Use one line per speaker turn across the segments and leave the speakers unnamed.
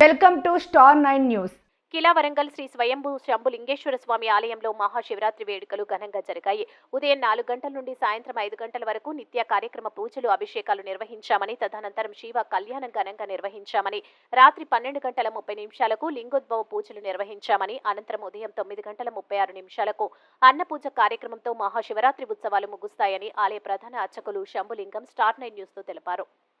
Welcome to star nine news.
Qila Warangal Sri Swayambhu Shambhulingeshwara Swamy ఆలయంలో మహాశివరాత్రి వేడుకలు ఘనంగా జరిగాయి. ఉదయం నాలుగు గంటల నుండి సాయంత్రం ఐదు గంటల వరకు నిత్య కార్యక్రమ పూజలు అభిషేకాలు నిర్వహించామని తదనంతరం శివ కళ్యాణం ఘనంగా నిర్వహించామని రాత్రి పన్నెండు గంటల ముప్పై నిమిషాలకు లింగోద్భవ పూజలు నిర్వహించామని అనంతరం ఉదయం తొమ్మిది గంటల ముప్పై ఆరు నిమిషాలకు అన్నపూజ కార్యక్రమంతో మహాశివరాత్రి ఉత్సవాలు ముగుస్తాయని ఆలయ ప్రధాన అర్చకులు శంభులింగం స్టార్ నైన్ న్యూస్తో తెలిపారు.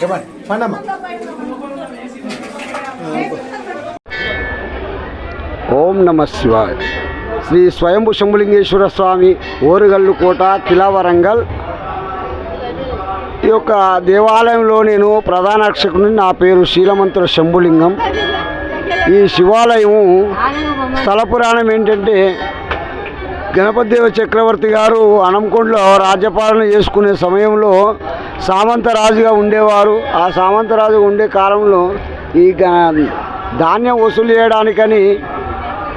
చెప్పండి పండమ్మా.
ఓం నమ శివాయ. శ్రీ స్వయంభు శంభులింగేశ్వర స్వామి ఓరుగల్లు కోట కిలా వరంగల్ ఈ యొక్క దేవాలయంలో నేను ప్రధాన అర్చకుని నా పేరు శీలమంతుల శంభులింగం. ఈ శివాలయం స్థల పురాణం ఏంటంటే గణపతిదేవ చక్రవర్తి గారు అనంకొండలో రాజ్యపాలన చేసుకునే సమయంలో సామంతరాజుగా ఉండేవారు. ఆ సామంతరాజు ఉండే కాలంలో ఈ ధాన్యం వసూలు చేయడానికని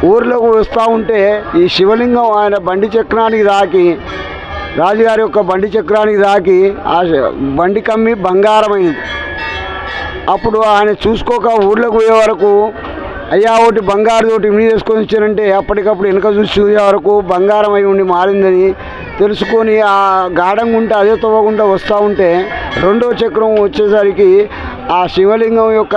ఊర్లోకి వస్తూ ఉంటే ఈ శివలింగం ఆయన బండి చక్రానికి దాకి రాజుగారి యొక్క బండి చక్రానికి దాకి ఆ బండి కమ్మి బంగారమైంది. అప్పుడు ఆయన చూసుకోక ఊర్లోకి పోయే వరకు అయ్యా ఒకటి బంగారు తోటి మీద వేసుకొని వచ్చానంటే అప్పటికప్పుడు వెనక చూసి చూసే వరకు బంగారం అయి ఉండి మారిందని తెలుసుకొని ఆ గాఢంగా ఉంటే అదే తవ్వకుండా వస్తూ ఉంటే రెండో చక్రం వచ్చేసరికి ఆ శివలింగం యొక్క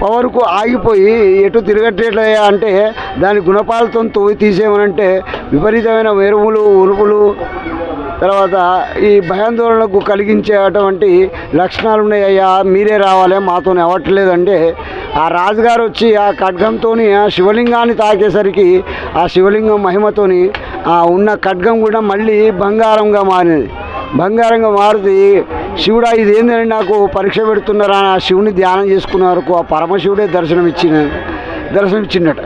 పవర్కు ఆగిపోయి ఎటు తిరగట్టేట్లయ్యా అంటే దాని గుణపాలతో తోవి తీసేయమనంటే విపరీతమైన మెరుపులు ఉరుపులు తర్వాత ఈ భయాందోళనకు కలిగించేటువంటి లక్షణాలు ఉన్నాయ్యా మీరే రావాలి మాతో అవ్వట్లేదంటే ఆ రాజుగారు వచ్చి ఆ ఖడ్గంతో ఆ శివలింగాన్ని తాకేసరికి ఆ శివలింగం మహిమతోని ఆ ఉన్న ఖడ్గం కూడా మళ్ళీ బంగారంగా మారింది. బంగారంగా మారుతి శివుడా ఇది ఏందని నాకు పరీక్ష పెడుతున్నారా? ఆ శివుని ధ్యానం చేసుకున్న వరకు ఆ పరమశివుడే దర్శనం ఇచ్చిన దర్శనం ఇచ్చిండట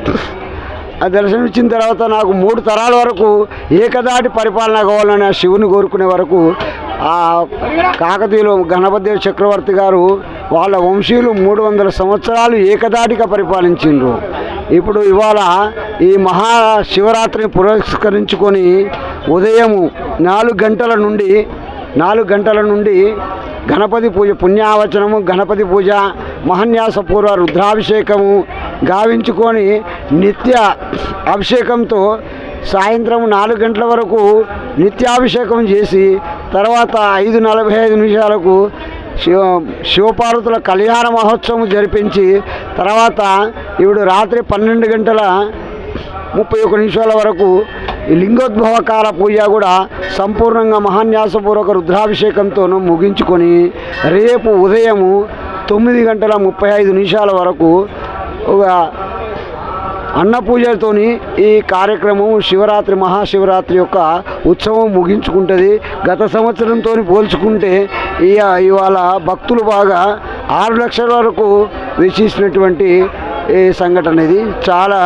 ఆ దర్శనం ఇచ్చిన తర్వాత నాకు మూడు తరాల వరకు ఏకదాటి పరిపాలన కావాలని ఆ శివుని కోరుకునే వరకు ఆ కాకతీయులు గణపతిదేవ చక్రవర్తి గారు వాళ్ళ వంశీయులు మూడు వందల సంవత్సరాలు ఏకదాటిగా పరిపాలించిండ్రు. ఇప్పుడు ఇవాళ ఈ మహా శివరాత్రిని పురస్కరించుకొని ఉదయము నాలుగు గంటల నుండి నాలుగు గంటల నుండి గణపతి పూజ పుణ్యావచనము గణపతి పూజ మహన్యాసపూర్వ రుద్రాభిషేకము గావించుకొని నిత్య అభిషేకంతో సాయంత్రం నాలుగు గంటల వరకు నిత్యాభిషేకం చేసి తర్వాత ఐదు నలభై ఐదు నిమిషాలకు శివ శివపార్వతుల కళ్యాణ మహోత్సవం జరిపించి తర్వాత ఇప్పుడు రాత్రి పన్నెండు గంటల ముప్పై ఒక నిమిషాల వరకు ఈ లింగోద్భవ పూజ కూడా సంపూర్ణంగా మహాన్యాసపూర్వక రుద్రాభిషేకంతోనూ ముగించుకొని రేపు ఉదయము తొమ్మిది గంటల ముప్పై ఐదు నిమిషాల వరకు ఒక అన్న ఈ కార్యక్రమం శివరాత్రి మహాశివరాత్రి యొక్క ఉత్సవం ముగించుకుంటుంది. గత సంవత్సరంతో పోల్చుకుంటే ఇవాళ భక్తులు బాగా ఆరు లక్షల వరకు వెచ్చించినటువంటి ఈ సంఘటన ఇది. చాలా